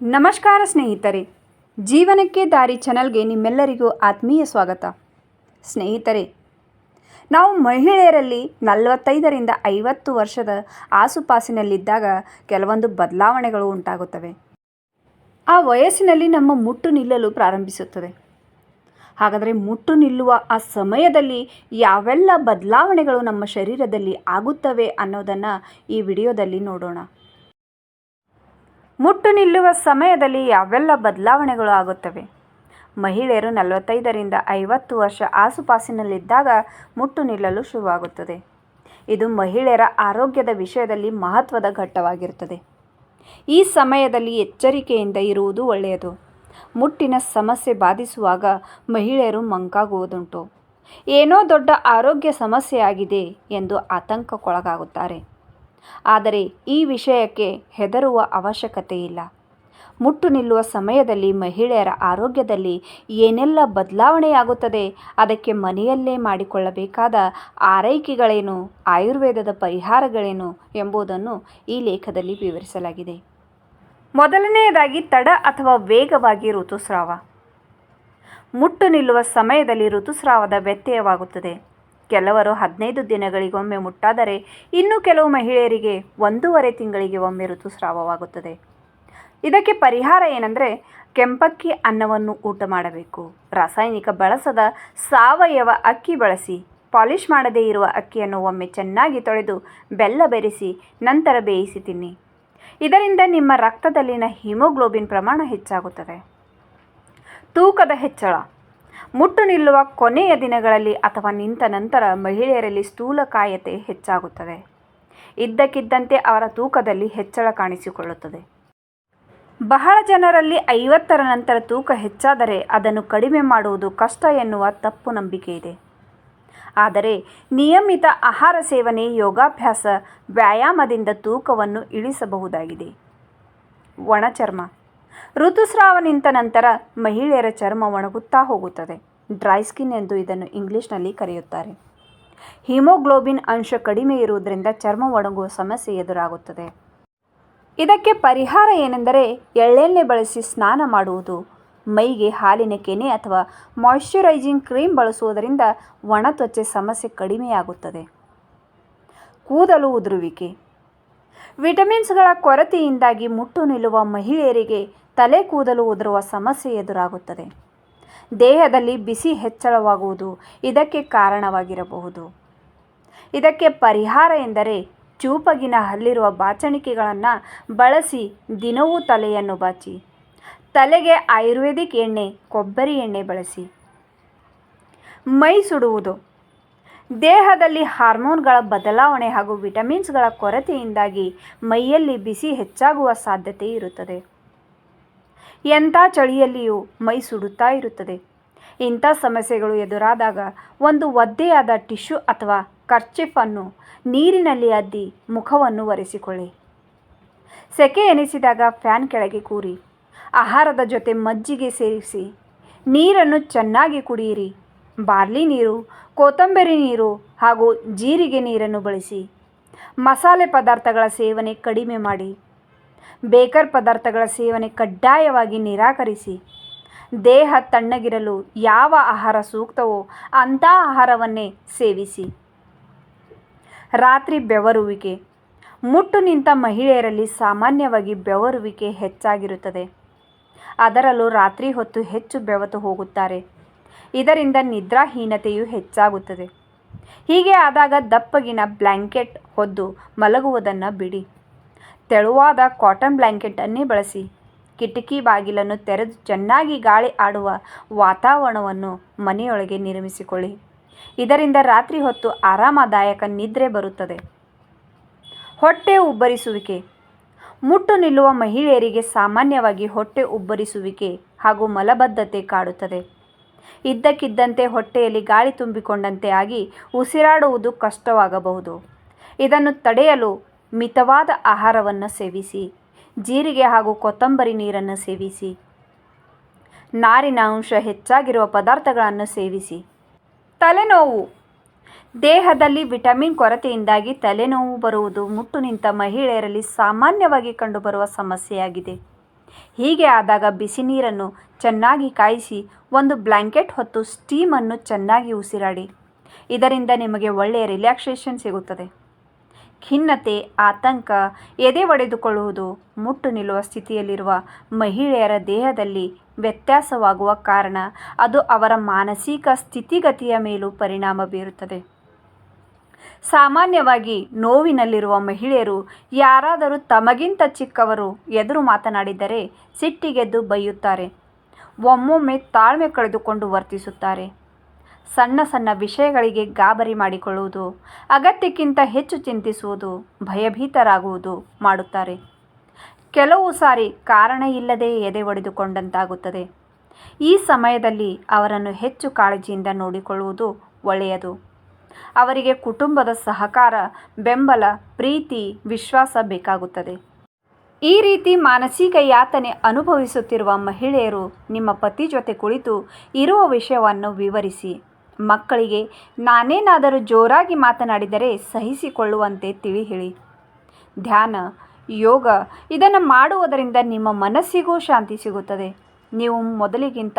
ನಮಸ್ಕಾರ ಸ್ನೇಹಿತರೆ, ಜೀವನಕ್ಕೆ ದಾರಿ ಚಾನಲ್ಗೆ ನಿಮ್ಮೆಲ್ಲರಿಗೂ ಆತ್ಮೀಯ ಸ್ವಾಗತ. ಸ್ನೇಹಿತರೆ, ನಾವು ಮಹಿಳೆಯರಲ್ಲಿ ನಲವತ್ತೈದರಿಂದ ಐವತ್ತು ವರ್ಷದ ಆಸುಪಾಸಿನಲ್ಲಿದ್ದಾಗ ಕೆಲವೊಂದು ಬದಲಾವಣೆಗಳು ಉಂಟಾಗುತ್ತವೆ. ಆ ವಯಸ್ಸಿನಲ್ಲಿ ನಮ್ಮ ಮುಟ್ಟು ನಿಲ್ಲಲು ಪ್ರಾರಂಭಿಸುತ್ತದೆ. ಹಾಗಾದರೆ ಮುಟ್ಟು ನಿಲ್ಲುವ ಆ ಸಮಯದಲ್ಲಿ ಯಾವೆಲ್ಲ ಬದಲಾವಣೆಗಳು ನಮ್ಮ ಶರೀರದಲ್ಲಿ ಆಗುತ್ತವೆ ಅನ್ನೋದನ್ನು ಈ ವಿಡಿಯೋದಲ್ಲಿ ನೋಡೋಣ. ಮುಟ್ಟು ನಿಲ್ಲುವ ಸಮಯದಲ್ಲಿ ಯಾವೆಲ್ಲ ಬದಲಾವಣೆಗಳು ಆಗುತ್ತವೆ? ಮಹಿಳೆಯರು ನಲವತ್ತೈದರಿಂದ ಐವತ್ತು ವರ್ಷ ಆಸುಪಾಸಿನಲ್ಲಿದ್ದಾಗ ಮುಟ್ಟು ನಿಲ್ಲಲು ಶುರುವಾಗುತ್ತದೆ. ಇದು ಮಹಿಳೆಯರ ಆರೋಗ್ಯದ ವಿಷಯದಲ್ಲಿ ಮಹತ್ವದ ಘಟ್ಟವಾಗಿರುತ್ತದೆ. ಈ ಸಮಯದಲ್ಲಿ ಎಚ್ಚರಿಕೆಯಿಂದ ಇರುವುದು ಒಳ್ಳೆಯದು. ಮುಟ್ಟಿನ ಸಮಸ್ಯೆ ಬಾಧಿಸುವಾಗ ಮಹಿಳೆಯರು ಮಂಕಾಗುವುದುಂಟು. ಏನೋ ದೊಡ್ಡ ಆರೋಗ್ಯ ಸಮಸ್ಯೆಯಾಗಿದೆ ಎಂದು ಆತಂಕಕ್ಕೊಳಗಾಗುತ್ತಾರೆ. ಆದರೆ ಈ ವಿಷಯಕ್ಕೆ ಹೆದರುವ ಅವಶ್ಯಕತೆ ಇಲ್ಲ ಮುಟ್ಟು ನಿಲ್ಲುವ ಸಮಯದಲ್ಲಿ ಮಹಿಳೆಯರ ಆರೋಗ್ಯದಲ್ಲಿ ಏನೆಲ್ಲ ಬದಲಾವಣೆಯಾಗುತ್ತದೆ, ಅದಕ್ಕೆ ಮನೆಯಲ್ಲೇ ಮಾಡಿಕೊಳ್ಳಬೇಕಾದ ಆರೈಕೆಗಳೇನು, ಆಯುರ್ವೇದದ ಪರಿಹಾರಗಳೇನು ಎಂಬುದನ್ನು ಈ ಲೇಖದಲ್ಲಿ ವಿವರಿಸಲಾಗಿದೆ. ಮೊದಲನೆಯದಾಗಿ ತಡ ಅಥವಾ ವೇಗವಾಗಿ ಋತುಸ್ರಾವ. ಮುಟ್ಟು ನಿಲ್ಲುವ ಸಮಯದಲ್ಲಿ ಋತುಸ್ರಾವದ ವ್ಯತ್ಯಯವಾಗುತ್ತದೆ. ಕೆಲವರು ಹದಿನೈದು ದಿನಗಳಿಗೊಮ್ಮೆ ಮುಟ್ಟಾದರೆ ಇನ್ನು ಕೆಲವು ಮಹಿಳೆಯರಿಗೆ ಒಂದೂವರೆ ತಿಂಗಳಿಗೆ ಒಮ್ಮೆ ಋತುಸ್ರಾವವಾಗುತ್ತದೆ. ಇದಕ್ಕೆ ಪರಿಹಾರ ಏನಂದರೆ ಕೆಂಪಕ್ಕಿ ಅನ್ನವನ್ನು ಊಟ ಮಾಡಬೇಕು. ರಾಸಾಯನಿಕ ಬಳಸದ ಸಾವಯವ ಅಕ್ಕಿ ಬಳಸಿ ಪಾಲಿಷ್ ಮಾಡದೇ ಇರುವ ಅಕ್ಕಿಯನ್ನು ಒಮ್ಮೆ ಚೆನ್ನಾಗಿ ತೊಳೆದು ಬೆಲ್ಲ ಬೆರೆಸಿ ನಂತರ ಬೇಯಿಸಿ ತಿನ್ನಿ. ಇದರಿಂದ ನಿಮ್ಮ ರಕ್ತದಲ್ಲಿನ ಹಿಮೋಗ್ಲೋಬಿನ್ ಪ್ರಮಾಣ ಹೆಚ್ಚಾಗುತ್ತದೆ. ತೂಕದ ಹೆಚ್ಚಳ. ಮುಟ್ಟು ನಿಲ್ಲುವ ಕೊನೆಯ ದಿನಗಳಲ್ಲಿ ಅಥವಾ ನಿಂತ ನಂತರ ಮಹಿಳೆಯರಲ್ಲಿ ಸ್ಥೂಲಕಾಯತೆ ಹೆಚ್ಚಾಗುತ್ತದೆ. ಇದ್ದಕ್ಕಿದ್ದಂತೆ ಅವರ ತೂಕದಲ್ಲಿ ಹೆಚ್ಚಳ ಕಾಣಿಸಿಕೊಳ್ಳುತ್ತದೆ. ಬಹಳ ಜನರಲ್ಲಿ ಐವತ್ತರ ನಂತರ ತೂಕ ಹೆಚ್ಚಾದರೆ ಅದನ್ನು ಕಡಿಮೆ ಮಾಡುವುದು ಕಷ್ಟ ಎನ್ನುವ ತಪ್ಪು ನಂಬಿಕೆ ಇದೆ. ಆದರೆ ನಿಯಮಿತ ಆಹಾರ ಸೇವನೆ, ಯೋಗಾಭ್ಯಾಸ, ವ್ಯಾಯಾಮದಿಂದ ತೂಕವನ್ನು ಇಳಿಸಬಹುದಾಗಿದೆ. ಒಣಚರ್ಮ ಋತುಸ್ರಾವ ನಿಂತ ನಂತರ ಮಹಿಳೆಯರ ಚರ್ಮ ಒಣಗುತ್ತಾ ಹೋಗುತ್ತದೆ. ಡ್ರೈ ಸ್ಕಿನ್ ಎಂದು ಇದನ್ನು ಇಂಗ್ಲಿಷ್ನಲ್ಲಿ ಕರೆಯುತ್ತಾರೆ. ಹಿಮೋಗ್ಲೋಬಿನ್ ಅಂಶ ಕಡಿಮೆ ಇರುವುದರಿಂದ ಚರ್ಮ ಒಣಗುವ ಸಮಸ್ಯೆ ಎದುರಾಗುತ್ತದೆ. ಇದಕ್ಕೆ ಪರಿಹಾರ ಏನೆಂದರೆ ಎಳ್ಳೆಣ್ಣೆ ಬಳಸಿ ಸ್ನಾನ ಮಾಡುವುದು. ಮೈಗೆ ಹಾಲಿನ ಕೆನೆ ಅಥವಾ ಮಾಯಿಶ್ಚರೈಸಿಂಗ್ ಕ್ರೀಮ್ ಬಳಸುವುದರಿಂದ ಒಣ ತ್ವಚೆ ಸಮಸ್ಯೆ ಕಡಿಮೆಯಾಗುತ್ತದೆ. ಕೂದಲು ಉದುರುವಿಕೆ. ವಿಟಮಿನ್ಸ್ಗಳ ಕೊರತೆಯಿಂದಾಗಿ ಮುಟ್ಟು ನಿಲ್ಲುವ ಮಹಿಳೆಯರಿಗೆ ತಲೆ ಕೂದಲು ಉದುರುವ ಸಮಸ್ಯೆ ಎದುರಾಗುತ್ತದೆ. ದೇಹದಲ್ಲಿ ಬಿಸಿ ಹೆಚ್ಚಳವಾಗುವುದು ಇದಕ್ಕೆ ಕಾರಣವಾಗಿರಬಹುದು. ಇದಕ್ಕೆ ಪರಿಹಾರ ಎಂದರೆ ಚೂಪಗಿನ ಹಲ್ಲಿರುವ ಬಾಚಣಿಕೆಗಳನ್ನು ಬಳಸಿ ದಿನವೂ ತಲೆಯನ್ನು ಬಾಚಿ. ತಲೆಗೆ ಆಯುರ್ವೇದಿಕ್ ಎಣ್ಣೆ, ಕೊಬ್ಬರಿ ಎಣ್ಣೆ ಬಳಸಿ. ಮೈ ಸುಡುವುದು. ದೇಹದಲ್ಲಿ ಹಾರ್ಮೋನ್ಗಳ ಬದಲಾವಣೆ ಹಾಗೂ ವಿಟಮಿನ್ಸ್ಗಳ ಕೊರತೆಯಿಂದಾಗಿ ಮೈಯಲ್ಲಿ ಬಿಸಿ ಹೆಚ್ಚಾಗುವ ಸಾಧ್ಯತೆ ಇರುತ್ತದೆ. ಎಂಥ ಚಳಿಯಲ್ಲಿಯೂ ಮೈ ಸುಡುತ್ತಾ ಇರುತ್ತದೆ. ಇಂಥ ಸಮಸ್ಯೆಗಳು ಎದುರಾದಾಗ ಒಂದು ಒದ್ದೆಯಾದ ಟಿಶ್ಯೂ ಅಥವಾ ಕರ್ಚಿಫನ್ನು ನೀರಿನಲ್ಲಿ ಅದ್ದಿ ಮುಖವನ್ನು ಒರೆಸಿಕೊಳ್ಳಿ. ಸೆಕೆ ಎನಿಸಿದಾಗ ಫ್ಯಾನ್ ಕೆಳಗೆ ಕೂರಿ, ಆಹಾರದ ಜೊತೆ ಮಜ್ಜಿಗೆ ಸೇರಿಸಿ, ನೀರನ್ನು ಚೆನ್ನಾಗಿ ಕುಡಿಯಿರಿ. ಬಾರ್ಲಿ ನೀರು, ಕೊತ್ತಂಬರಿ ನೀರು ಹಾಗೂ ಜೀರಿಗೆ ನೀರನ್ನು ಬಳಸಿ, ಮಸಾಲೆ ಪದಾರ್ಥಗಳ ಸೇವನೆ ಕಡಿಮೆ ಮಾಡಿ. ಬೇಕರ್ ಪದಾರ್ಥಗಳ ಸೇವನೆ ಕಡ್ಡಾಯವಾಗಿ ನಿರಾಕರಿಸಿ. ದೇಹ ತಣ್ಣಗಿರಲು ಯಾವ ಆಹಾರ ಸೂಕ್ತವೋ ಅಂಥ ಆಹಾರವನ್ನೇ ಸೇವಿಸಿ. ರಾತ್ರಿ ಬೆವರುವಿಕೆ. ಮುಟ್ಟು ನಿಂತ ಮಹಿಳೆಯರಲ್ಲಿ ಸಾಮಾನ್ಯವಾಗಿ ಬೆವರುವಿಕೆ ಹೆಚ್ಚಾಗಿರುತ್ತದೆ. ಅದರಲ್ಲೂ ರಾತ್ರಿ ಹೊತ್ತು ಹೆಚ್ಚು ಬೆವತು ಹೋಗುತ್ತಾರೆ. ಇದರಿಂದ ನಿದ್ರಾಹೀನತೆಯು ಹೆಚ್ಚಾಗುತ್ತದೆ. ಹೀಗೆ ಆದಾಗ ದಪ್ಪಗಿನ ಬ್ಲ್ಯಾಂಕೆಟ್ ಹೊದ್ದು ಮಲಗುವುದನ್ನು ಬಿಡಿ. ತೆಳುವಾದ ಕಾಟನ್ ಬ್ಲ್ಯಾಂಕೆಟನ್ನೇ ಬಳಸಿ. ಕಿಟಕಿ ಬಾಗಿಲನ್ನು ತೆರೆದು ಚೆನ್ನಾಗಿ ಗಾಳಿ ಆಡುವ ವಾತಾವರಣವನ್ನು ಮನೆಯೊಳಗೆ ನಿರ್ಮಿಸಿಕೊಳ್ಳಿ. ಇದರಿಂದ ರಾತ್ರಿ ಹೊತ್ತು ಆರಾಮದಾಯಕ ನಿದ್ರೆ ಬರುತ್ತದೆ. ಹೊಟ್ಟೆ ಉಬ್ಬರಿಸುವಿಕೆ. ಮುಟ್ಟು ನಿಲ್ಲುವ ಮಹಿಳೆಯರಿಗೆ ಸಾಮಾನ್ಯವಾಗಿ ಹೊಟ್ಟೆ ಉಬ್ಬರಿಸುವಿಕೆ ಹಾಗೂ ಮಲಬದ್ಧತೆ ಕಾಡುತ್ತದೆ. ಇದ್ದಕ್ಕಿದ್ದಂತೆ ಹೊಟ್ಟೆಯಲ್ಲಿ ಗಾಳಿ ತುಂಬಿಕೊಂಡಂತೆ ಆಗಿ ಉಸಿರಾಡುವುದು ಕಷ್ಟವಾಗಬಹುದು. ಇದನ್ನು ತಡೆಯಲು ಮಿತವಾದ ಆಹಾರವನ್ನು ಸೇವಿಸಿ, ಜೀರಿಗೆ ಹಾಗೂ ಕೊತ್ತಂಬರಿ ನೀರನ್ನು ಸೇವಿಸಿ, ನಾರಿನ ಅಂಶ ಹೆಚ್ಚಾಗಿರುವ ಪದಾರ್ಥಗಳನ್ನು ಸೇವಿಸಿ. ತಲೆನೋವು. ದೇಹದಲ್ಲಿ ವಿಟಮಿನ್ ಕೊರತೆಯಿಂದಾಗಿ ತಲೆನೋವು ಬರುವುದು ಮುಟ್ಟು ನಿಂತ ಮಹಿಳೆಯರಲ್ಲಿ ಸಾಮಾನ್ಯವಾಗಿ ಕಂಡುಬರುವ ಸಮಸ್ಯೆಯಾಗಿದೆ. ಹೀಗೆ ಆದಾಗ ಬಿಸಿ ನೀರನ್ನು ಚೆನ್ನಾಗಿ ಕಾಯಿಸಿ, ಒಂದು ಬ್ಲ್ಯಾಂಕೆಟ್ ಹೊತ್ತು ಸ್ಟೀಮನ್ನು ಚೆನ್ನಾಗಿ ಉಸಿರಾಡಿ. ಇದರಿಂದ ನಿಮಗೆ ಒಳ್ಳೆಯ ರಿಲ್ಯಾಕ್ಸೇಷನ್ ಸಿಗುತ್ತದೆ. ಖಿನ್ನತೆ, ಆತಂಕ ಎದೆ ಒಡೆದುಕೊಳ್ಳುವುದು ಮುಟ್ಟು ನಿಲ್ಲುವ ಸ್ಥಿತಿಯಲ್ಲಿರುವ ಮಹಿಳೆಯರ ದೇಹದಲ್ಲಿ ವ್ಯತ್ಯಾಸವಾಗುವ ಕಾರಣ ಅದು ಅವರ ಮಾನಸಿಕ ಸ್ಥಿತಿಗತಿಯ ಮೇಲೂ ಪರಿಣಾಮ ಬೀರುತ್ತದೆ. ಸಾಮಾನ್ಯವಾಗಿ ನೋವಿನಲ್ಲಿರುವ ಮಹಿಳೆಯರು ಯಾರಾದರೂ ತಮಗಿಂತ ಚಿಕ್ಕವರು ಎದುರು ಮಾತನಾಡಿದರೆ ಸಿಟ್ಟಿಗೆದ್ದು ಬೈಯುತ್ತಾರೆ. ಒಮ್ಮೊಮ್ಮೆ ತಾಳ್ಮೆ ಕಳೆದುಕೊಂಡು ವರ್ತಿಸುತ್ತಾರೆ. ಸಣ್ಣ ಸಣ್ಣ ವಿಷಯಗಳಿಗೆ ಗಾಬರಿ ಮಾಡಿಕೊಳ್ಳುವುದು, ಅಗತ್ಯಕ್ಕಿಂತ ಹೆಚ್ಚು ಚಿಂತಿಸುವುದು, ಭಯಭೀತರಾಗುವುದು ಮಾಡುತ್ತಾರೆ. ಕೆಲವು ಸಾರಿ ಕಾರಣ ಇಲ್ಲದೆ ಎದೆ ಒಡೆದುಕೊಂಡಂತಾಗುತ್ತದೆ. ಈ ಸಮಯದಲ್ಲಿ ಅವರನ್ನು ಹೆಚ್ಚು ಕಾಳಜಿಯಿಂದ ನೋಡಿಕೊಳ್ಳುವುದು ಒಳ್ಳೆಯದು. ಅವರಿಗೆ ಕುಟುಂಬದ ಸಹಕಾರ, ಬೆಂಬಲ, ಪ್ರೀತಿ, ವಿಶ್ವಾಸ ಬೇಕಾಗುತ್ತದೆ. ಈ ರೀತಿ ಮಾನಸಿಕ ಯಾತನೆ ಅನುಭವಿಸುತ್ತಿರುವ ಮಹಿಳೆಯರು ನಿಮ್ಮ ಪತಿ ಜೊತೆ ಕುಳಿತು ಇರುವ ವಿಷಯವನ್ನು ವಿವರಿಸಿ. ಮಕ್ಕಳಿಗೆ ನಾನೇನಾದರೂ ಜೋರಾಗಿ ಮಾತನಾಡಿದರೆ ಸಹಿಸಿಕೊಳ್ಳುವಂತೆ ತಿಳಿ ಹೇಳಿ ಧ್ಯಾನ, ಯೋಗ ಇದನ್ನು ಮಾಡುವುದರಿಂದ ನಿಮ್ಮ ಮನಸ್ಸಿಗೂ ಶಾಂತಿ ಸಿಗುತ್ತದೆ. ನೀವು ಮೊದಲಿಗಿಂತ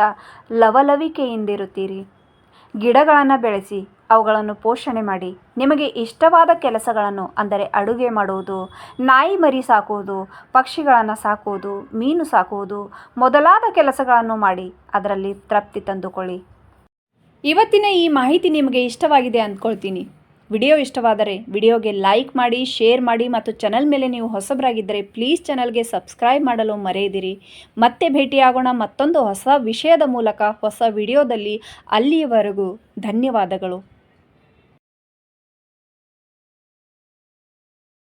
ಲವಲವಿಕೆಯಿಂದಿರುತ್ತೀರಿ. ಗಿಡಗಳನ್ನು ಬೆಳೆಸಿ, ಅವುಗಳನ್ನು ಪೋಷಣೆ ಮಾಡಿ. ನಿಮಗೆ ಇಷ್ಟವಾದ ಕೆಲಸಗಳನ್ನು ಅಂದರೆ ಅಡುಗೆ ಮಾಡುವುದು, ನಾಯಿ ಮರಿ ಸಾಕುವುದು, ಪಕ್ಷಿಗಳನ್ನು ಸಾಕುವುದು, ಮೀನು ಸಾಕುವುದು ಮೊದಲಾದ ಕೆಲಸಗಳನ್ನು ಮಾಡಿ ಅದರಲ್ಲಿ ತೃಪ್ತಿ ತಂದುಕೊಳ್ಳಿ. ಇವತ್ತಿನ ಈ ಮಾಹಿತಿ ನಿಮಗೆ ಇಷ್ಟವಾಗಿದೆ ಅಂದ್ಕೊಳ್ತೀನಿ. ವಿಡಿಯೋ ಇಷ್ಟವಾದರೆ ವಿಡಿಯೋಗೆ ಲೈಕ್ ಮಾಡಿ, ಶೇರ್ ಮಾಡಿ ಮತ್ತು ಚಾನಲ್ ಮೇಲೆ ನೀವು ಹೊಸಬರಾಗಿದ್ದರೆ ಪ್ಲೀಸ್ ಚಾನಲ್ಗೆ ಸಬ್ಸ್ಕ್ರೈಬ್ ಮಾಡಲು ಮರೆಯದಿರಿ. ಮತ್ತೆ ಭೇಟಿಯಾಗೋಣ ಮತ್ತೊಂದು ಹೊಸ ವಿಷಯದ ಮೂಲಕ ಹೊಸ ವಿಡಿಯೋದಲ್ಲಿ ಅಲ್ಲಿಯವರೆಗೂ ಧನ್ಯವಾದಗಳು.